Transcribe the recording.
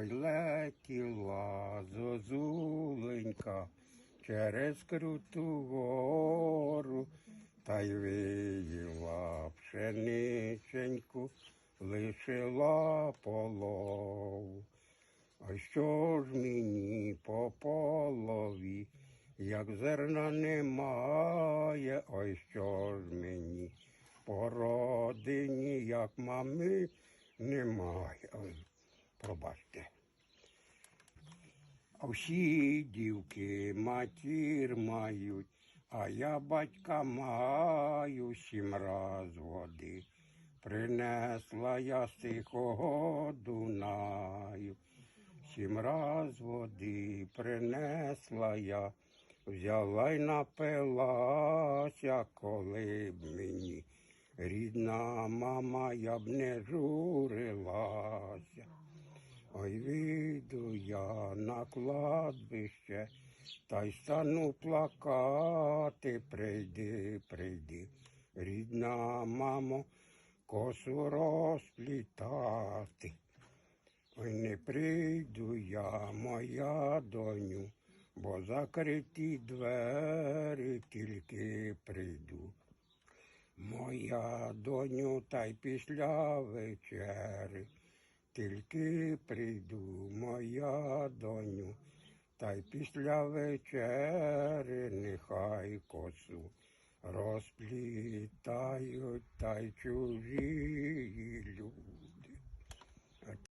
Ой летіла зозуленька через круту гору, та й виїла пшениченьку, лишила полову. А що ж мені по полові, як зерна немає, ой що ж мені по родині, як мами немає. Ой, пробачте. А всі дівки матір мають, а я батька маю сім раз води. Принесла я з тихого Дунаю, сім раз води принесла я, взяла й напилася, коли б мені рідна мама, я б не журилася. Ой, я на кладбище, та й стану плакати, прийди, прийди, рідна мамо, косу розплітати. Ой, не прийду я, моя доню, бо закриті двері тільки прийду. Моя доню, та й після вечери. Тільки прийду, моя доню, та й після вечери нехай косу розплітають та й чужі.